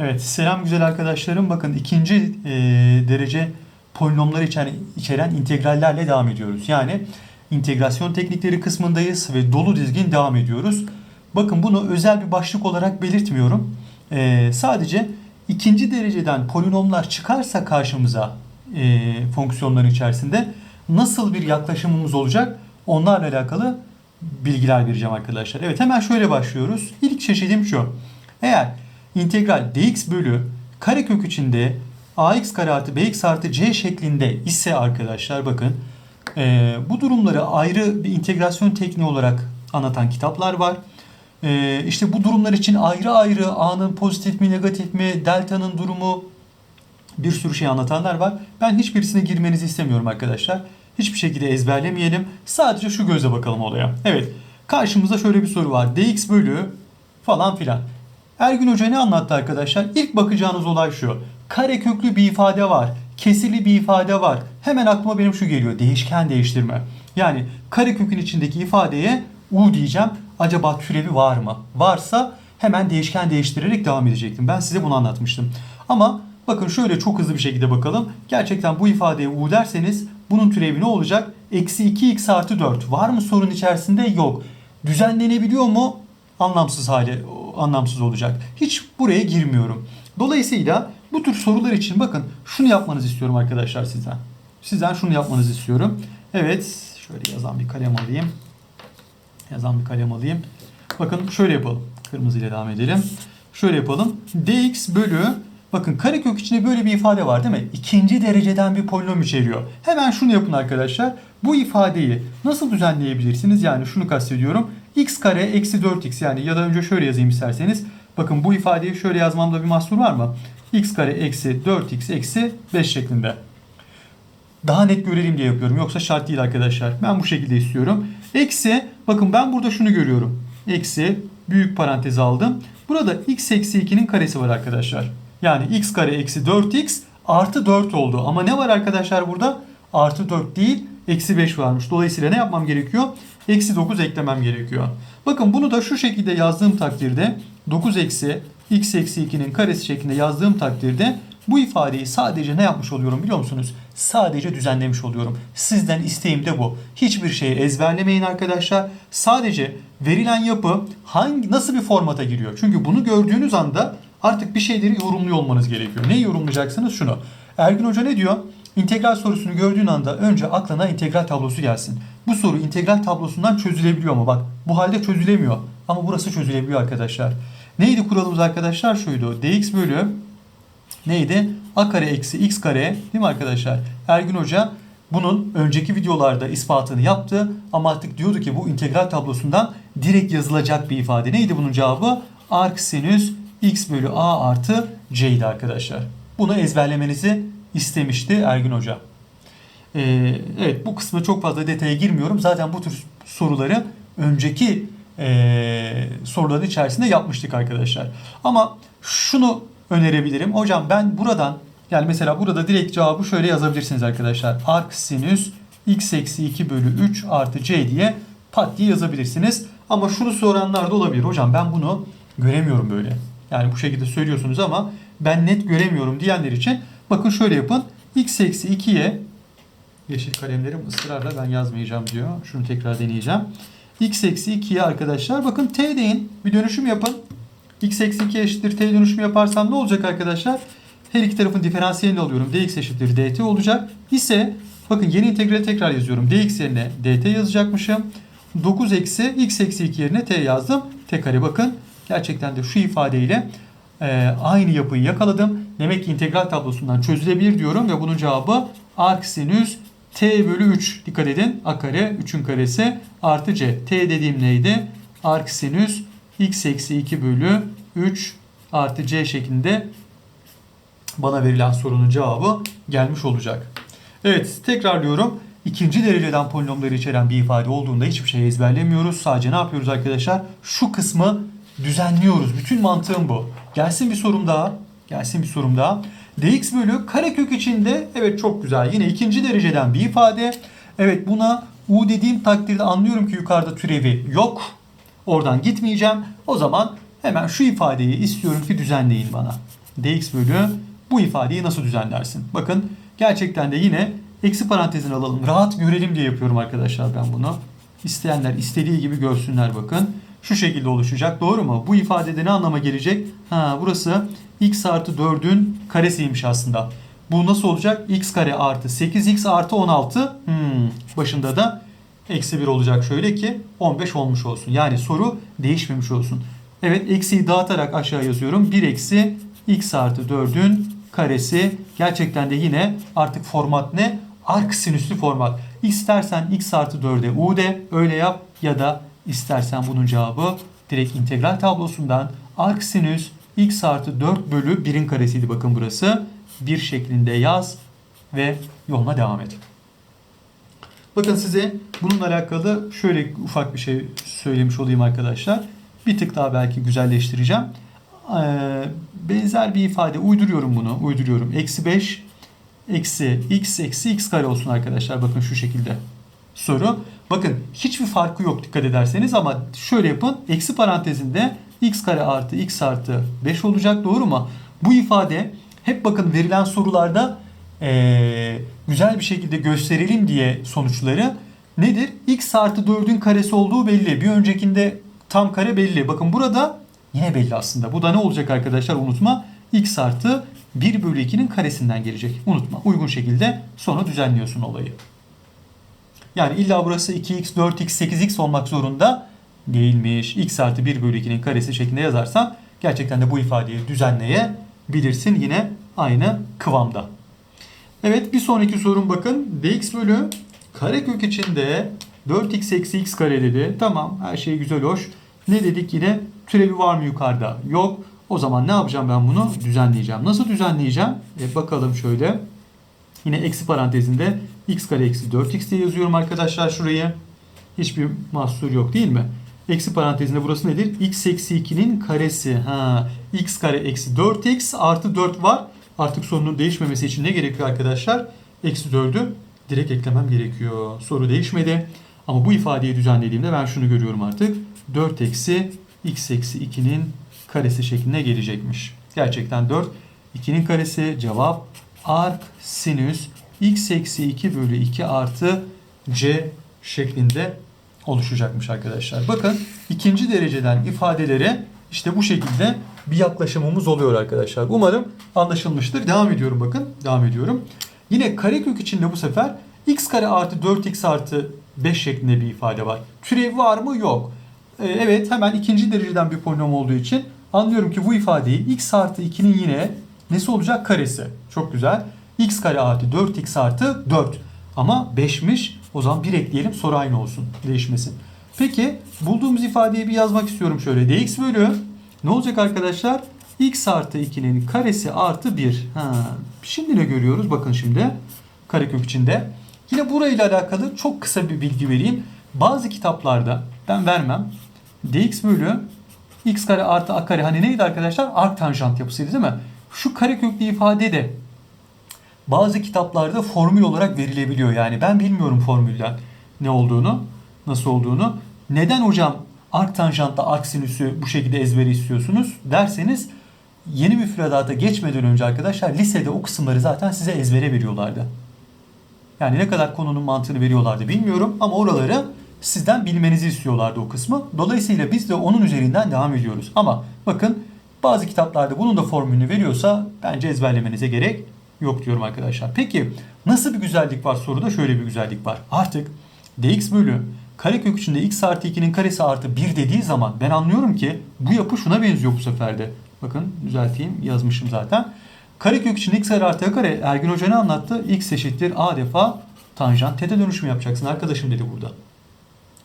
Evet, selam güzel arkadaşlarım. Bakın ikinci e, derece polinomları içeren, içeren integrallerle devam ediyoruz. Yani integrasyon teknikleri kısmındayız ve dolu dizgin devam ediyoruz. Bakın bunu özel bir başlık olarak belirtmiyorum. E, sadece ikinci dereceden polinomlar çıkarsa karşımıza e, fonksiyonların içerisinde nasıl bir yaklaşımımız olacak onlarla alakalı bilgiler vereceğim arkadaşlar. Evet hemen şöyle başlıyoruz. İlk çeşidim şu. Eğer integral dx bölü karekök içinde ax kare artı bx artı c şeklinde ise arkadaşlar bakın e, bu durumları ayrı bir integrasyon tekniği olarak anlatan kitaplar var. E, işte bu durumlar için ayrı ayrı a'nın pozitif mi negatif mi delta'nın durumu bir sürü şey anlatanlar var. Ben hiçbirisine girmenizi istemiyorum arkadaşlar. Hiçbir şekilde ezberlemeyelim. Sadece şu gözle bakalım olaya. Evet. Karşımızda şöyle bir soru var. dx bölü falan filan. Ergün Hoca ne anlattı arkadaşlar? İlk bakacağınız olay şu. Kare köklü bir ifade var. Kesirli bir ifade var. Hemen aklıma benim şu geliyor. Değişken değiştirme. Yani kare kökün içindeki ifadeye u diyeceğim. Acaba türevi var mı? Varsa hemen değişken değiştirerek devam edecektim. Ben size bunu anlatmıştım. Ama bakın şöyle çok hızlı bir şekilde bakalım. Gerçekten bu ifadeye u derseniz bunun türevi ne olacak? Eksi 2x artı 4. Var mı sorun içerisinde? Yok. Düzenlenebiliyor mu? Anlamsız hale anlamsız olacak. Hiç buraya girmiyorum. Dolayısıyla bu tür sorular için bakın şunu yapmanızı istiyorum arkadaşlar sizden. Sizden şunu yapmanızı istiyorum. Evet şöyle yazan bir kalem alayım. Yazan bir kalem alayım. Bakın şöyle yapalım. Kırmızı ile devam edelim. Şöyle yapalım. dx bölü Bakın karekök içinde böyle bir ifade var değil mi? İkinci dereceden bir polinom içeriyor. Hemen şunu yapın arkadaşlar. Bu ifadeyi nasıl düzenleyebilirsiniz? Yani şunu kastediyorum. X kare eksi 4x yani ya da önce şöyle yazayım isterseniz. Bakın bu ifadeyi şöyle yazmamda bir mahsur var mı? x kare eksi 4x eksi 5 şeklinde. Daha net görelim diye yapıyorum. Yoksa şart değil arkadaşlar. Ben bu şekilde istiyorum. Eksi bakın ben burada şunu görüyorum. Eksi büyük parantez aldım. Burada x eksi 2'nin karesi var arkadaşlar. Yani x kare eksi 4x artı 4 oldu. Ama ne var arkadaşlar burada? Artı 4 değil eksi 5 varmış. Dolayısıyla ne yapmam gerekiyor? Eksi 9 eklemem gerekiyor. Bakın bunu da şu şekilde yazdığım takdirde 9 eksi x eksi 2'nin karesi şeklinde yazdığım takdirde bu ifadeyi sadece ne yapmış oluyorum biliyor musunuz? Sadece düzenlemiş oluyorum. Sizden isteğim de bu. Hiçbir şeyi ezberlemeyin arkadaşlar. Sadece verilen yapı hangi nasıl bir formata giriyor? Çünkü bunu gördüğünüz anda artık bir şeyleri yorumluyor olmanız gerekiyor. Neyi yorumlayacaksınız? Şunu. Ergün Hoca ne diyor? İntegral sorusunu gördüğün anda önce aklına integral tablosu gelsin. Bu soru integral tablosundan çözülebiliyor mu? Bak bu halde çözülemiyor. Ama burası çözülebiliyor arkadaşlar. Neydi kuralımız arkadaşlar? Şuydu. dx bölü neydi? a kare eksi x kare değil mi arkadaşlar? Ergün Hoca bunun önceki videolarda ispatını yaptı ama artık diyordu ki bu integral tablosundan direkt yazılacak bir ifade. Neydi bunun cevabı? Arc sinüs x bölü a artı c'ydi arkadaşlar. Bunu ezberlemenizi istemişti Ergün Hoca. Ee, evet bu kısmı çok fazla detaya girmiyorum. Zaten bu tür soruları önceki e, soruların içerisinde yapmıştık arkadaşlar. Ama şunu önerebilirim. Hocam ben buradan yani mesela burada direkt cevabı şöyle yazabilirsiniz arkadaşlar. Arc sinüs x eksi 2 bölü 3 artı c diye pat diye yazabilirsiniz. Ama şunu soranlar da olabilir. Hocam ben bunu göremiyorum böyle. Yani bu şekilde söylüyorsunuz ama ben net göremiyorum diyenler için bakın şöyle yapın. x eksi 2'ye yeşil kalemlerim ısrarla ben yazmayacağım diyor. Şunu tekrar deneyeceğim. x eksi 2'ye arkadaşlar bakın t deyin. Bir dönüşüm yapın. x eksi 2 eşittir t dönüşümü yaparsam ne olacak arkadaşlar? Her iki tarafın diferansiyelini alıyorum. dx eşittir dt olacak. İse bakın yeni integrali tekrar yazıyorum. dx yerine dt yazacakmışım. 9 eksi x eksi 2 yerine t yazdım. t kare bakın. Gerçekten de şu ifadeyle e, aynı yapıyı yakaladım. Demek ki integral tablosundan çözülebilir diyorum ve bunun cevabı arc sinüs t bölü 3. Dikkat edin. a kare 3'ün karesi artı c. t dediğim neydi? Arc sinüs x eksi 2 bölü 3 artı c şeklinde bana verilen sorunun cevabı gelmiş olacak. Evet tekrarlıyorum. İkinci dereceden polinomları içeren bir ifade olduğunda hiçbir şey ezberlemiyoruz. Sadece ne yapıyoruz arkadaşlar? Şu kısmı düzenliyoruz. Bütün mantığım bu. Gelsin bir sorum daha. Gelsin bir sorum daha. Dx bölü karekök içinde evet çok güzel. Yine ikinci dereceden bir ifade. Evet buna u dediğim takdirde anlıyorum ki yukarıda türevi yok. Oradan gitmeyeceğim. O zaman hemen şu ifadeyi istiyorum ki düzenleyin bana. dx bölü bu ifadeyi nasıl düzenlersin? Bakın gerçekten de yine eksi parantezini alalım. Rahat görelim diye yapıyorum arkadaşlar ben bunu. İsteyenler istediği gibi görsünler bakın. Şu şekilde oluşacak. Doğru mu? Bu ifadede ne anlama gelecek? Ha burası x artı 4'ün karesiymiş aslında. Bu nasıl olacak? x kare artı 8x artı 16. Hmm, başında da eksi 1 olacak şöyle ki 15 olmuş olsun. Yani soru değişmemiş olsun. Evet eksiyi dağıtarak aşağı yazıyorum. 1 eksi x artı 4'ün karesi. Gerçekten de yine artık format ne? Ark sinüslü format. İstersen x artı 4'e u de öyle yap ya da istersen bunun cevabı direkt integral tablosundan ark sinüs x artı 4 bölü 1'in karesiydi bakın burası. Bir şeklinde yaz ve yoluna devam et. Bakın size bununla alakalı şöyle ufak bir şey söylemiş olayım arkadaşlar. Bir tık daha belki güzelleştireceğim. Ee, benzer bir ifade uyduruyorum bunu. Uyduruyorum. Eksi 5 eksi x eksi x kare olsun arkadaşlar. Bakın şu şekilde soru. Bakın hiçbir farkı yok dikkat ederseniz ama şöyle yapın. Eksi parantezinde x kare artı x artı 5 olacak doğru mu? Bu ifade hep bakın verilen sorularda ee, güzel bir şekilde gösterelim diye sonuçları nedir? x artı 4'ün karesi olduğu belli. Bir öncekinde tam kare belli. Bakın burada yine belli aslında. Bu da ne olacak arkadaşlar unutma. x artı 1 bölü 2'nin karesinden gelecek. Unutma. Uygun şekilde sonra düzenliyorsun olayı. Yani illa burası 2x, 4x, 8x olmak zorunda değilmiş. x artı 1 bölü 2'nin karesi şeklinde yazarsan gerçekten de bu ifadeyi düzenleyebilirsin yine aynı kıvamda. Evet bir sonraki sorun bakın. dx bölü karekök içinde 4x eksi x kare dedi. Tamam her şey güzel hoş. Ne dedik yine? Türevi var mı yukarıda? Yok. O zaman ne yapacağım ben bunu? Düzenleyeceğim. Nasıl düzenleyeceğim? E, bakalım şöyle. Yine eksi parantezinde x kare eksi 4x diye yazıyorum arkadaşlar şurayı. Hiçbir mahsur yok değil mi? Eksi parantezinde burası nedir? x eksi 2'nin karesi. Ha, x kare eksi 4x artı 4 var. Artık sorunun değişmemesi için ne gerekiyor arkadaşlar? Eksi 4'ü direkt eklemem gerekiyor. Soru değişmedi. Ama bu ifadeyi düzenlediğimde ben şunu görüyorum artık. 4 eksi x eksi 2'nin karesi şeklinde gelecekmiş. Gerçekten 4. 2'nin karesi cevap arc sinüs x eksi 2 bölü 2 artı c şeklinde oluşacakmış arkadaşlar. Bakın ikinci dereceden ifadelere işte bu şekilde bir yaklaşımımız oluyor arkadaşlar. Umarım anlaşılmıştır. Devam ediyorum bakın. Devam ediyorum. Yine karekök içinde bu sefer x kare artı 4x artı 5 şeklinde bir ifade var. Türev var mı? Yok. Ee, evet hemen ikinci dereceden bir polinom olduğu için anlıyorum ki bu ifadeyi x artı 2'nin yine nesi olacak? Karesi. Çok güzel. x kare artı 4x artı 4. Ama 5'miş. O zaman 1 ekleyelim soru aynı olsun. Değişmesin. Peki bulduğumuz ifadeyi bir yazmak istiyorum şöyle. dx bölü ne olacak arkadaşlar? x artı 2'nin karesi artı 1. Ha, şimdi ne görüyoruz? Bakın şimdi karekök içinde. Yine burayla alakalı çok kısa bir bilgi vereyim. Bazı kitaplarda ben vermem. dx bölü x kare artı a kare hani neydi arkadaşlar? Ark tanjant yapısıydı değil mi? Şu kareköklü ifade de bazı kitaplarda formül olarak verilebiliyor. Yani ben bilmiyorum formülden ne olduğunu, nasıl olduğunu. Neden hocam ark tanjantta ark sinüsü bu şekilde ezberi istiyorsunuz derseniz yeni müfredata geçmeden önce arkadaşlar lisede o kısımları zaten size ezbere veriyorlardı. Yani ne kadar konunun mantığını veriyorlardı bilmiyorum ama oraları sizden bilmenizi istiyorlardı o kısmı. Dolayısıyla biz de onun üzerinden devam ediyoruz. Ama bakın bazı kitaplarda bunun da formülünü veriyorsa bence ezberlemenize gerek yok diyorum arkadaşlar. Peki nasıl bir güzellik var soruda? Şöyle bir güzellik var. Artık dx bölü karekök içinde x artı 2'nin karesi artı 1 dediği zaman ben anlıyorum ki bu yapı şuna benziyor bu seferde. Bakın düzelteyim yazmışım zaten. Karekök için x artı kare Ergün Hoca ne anlattı? x eşittir a defa tanjant t'de dönüşüm yapacaksın arkadaşım dedi burada.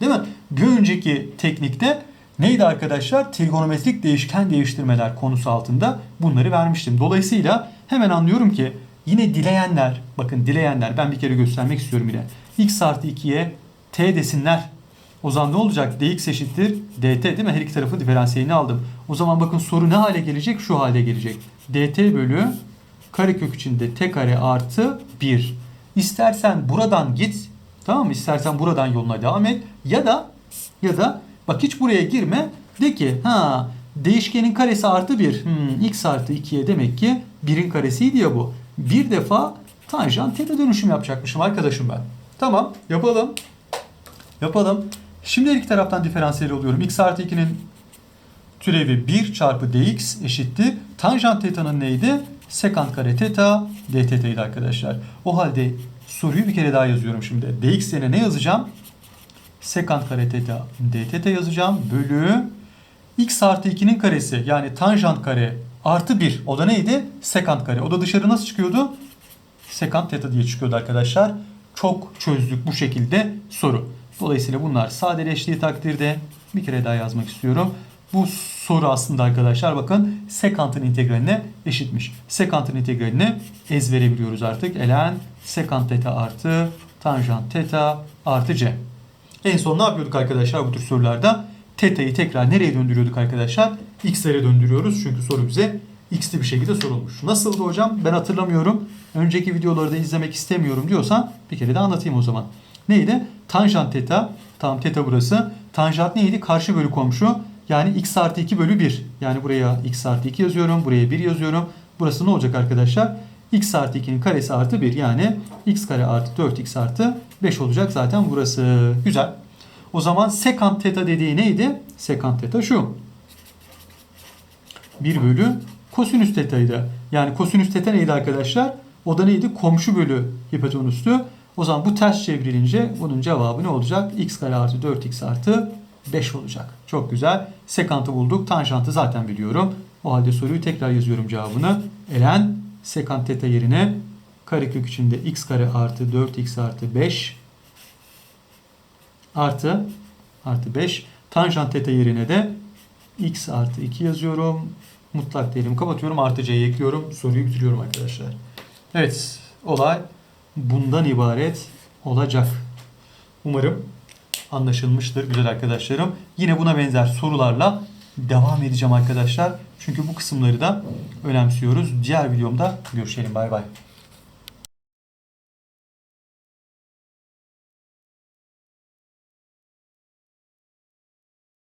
Değil mi? Bir önceki teknikte neydi arkadaşlar? Trigonometrik değişken değiştirmeler konusu altında bunları vermiştim. Dolayısıyla hemen anlıyorum ki yine dileyenler, bakın dileyenler ben bir kere göstermek istiyorum yine. x artı 2'ye t desinler. O zaman ne olacak? dx eşittir dt değil mi? Her iki tarafı diferansiyelini aldım. O zaman bakın soru ne hale gelecek? Şu hale gelecek. dt bölü karekök içinde t kare artı 1. İstersen buradan git. Tamam mı? İstersen buradan yoluna devam et. Ya da ya da bak hiç buraya girme. De ki ha Değişkenin karesi artı 1. Hmm, x artı 2'ye demek ki 1'in karesiydi ya bu. Bir defa tanjant teta dönüşüm yapacakmışım arkadaşım ben. Tamam yapalım. Yapalım. Şimdi her iki taraftan diferansiyel oluyorum. x artı 2'nin türevi 1 çarpı dx eşittir. Tanjant teta'nın neydi? Sekant kare teta d teta'ydı arkadaşlar. O halde soruyu bir kere daha yazıyorum şimdi. dx yerine ne yazacağım? Sekant kare teta d teta yazacağım. Bölü x artı 2'nin karesi yani tanjant kare artı 1. O da neydi? Sekant kare. O da dışarı nasıl çıkıyordu? Sekant teta diye çıkıyordu arkadaşlar. Çok çözdük bu şekilde soru. Dolayısıyla bunlar sadeleştiği takdirde bir kere daha yazmak istiyorum. Bu soru aslında arkadaşlar bakın sekantın integraline eşitmiş. Sekantın integralini ezbere biliyoruz artık. Elen sekant teta artı tanjant teta artı c. En son ne yapıyorduk arkadaşlar bu tür sorularda? Teta'yı tekrar nereye döndürüyorduk arkadaşlar? X'lere döndürüyoruz. Çünkü soru bize x'li bir şekilde sorulmuş. Nasıldı hocam? Ben hatırlamıyorum. Önceki videoları da izlemek istemiyorum diyorsan bir kere de anlatayım o zaman. Neydi? Tanjant teta. Tamam teta burası. Tanjant neydi? Karşı bölü komşu. Yani x artı 2 bölü 1. Yani buraya x artı 2 yazıyorum. Buraya 1 yazıyorum. Burası ne olacak arkadaşlar? X artı 2'nin karesi artı 1. Yani x kare artı 4x artı 5 olacak zaten burası. Güzel. O zaman sekant teta dediği neydi? Sekant teta şu. 1 bölü kosinüs tetaydı. Yani kosinüs teta neydi arkadaşlar? O da neydi? Komşu bölü hipotenüstü. O zaman bu ters çevrilince bunun cevabı ne olacak? x kare artı 4x artı 5 olacak. Çok güzel. Sekantı bulduk. Tanjantı zaten biliyorum. O halde soruyu tekrar yazıyorum cevabını. Elen sekant teta yerine karekök içinde x kare artı 4x artı 5 artı artı 5 tanjant teta yerine de x artı 2 yazıyorum. Mutlak değerimi kapatıyorum. Artı c'yi ekliyorum. Soruyu bitiriyorum arkadaşlar. Evet. Olay bundan ibaret olacak. Umarım anlaşılmıştır güzel arkadaşlarım. Yine buna benzer sorularla devam edeceğim arkadaşlar. Çünkü bu kısımları da önemsiyoruz. Diğer videomda görüşelim. Bay bay.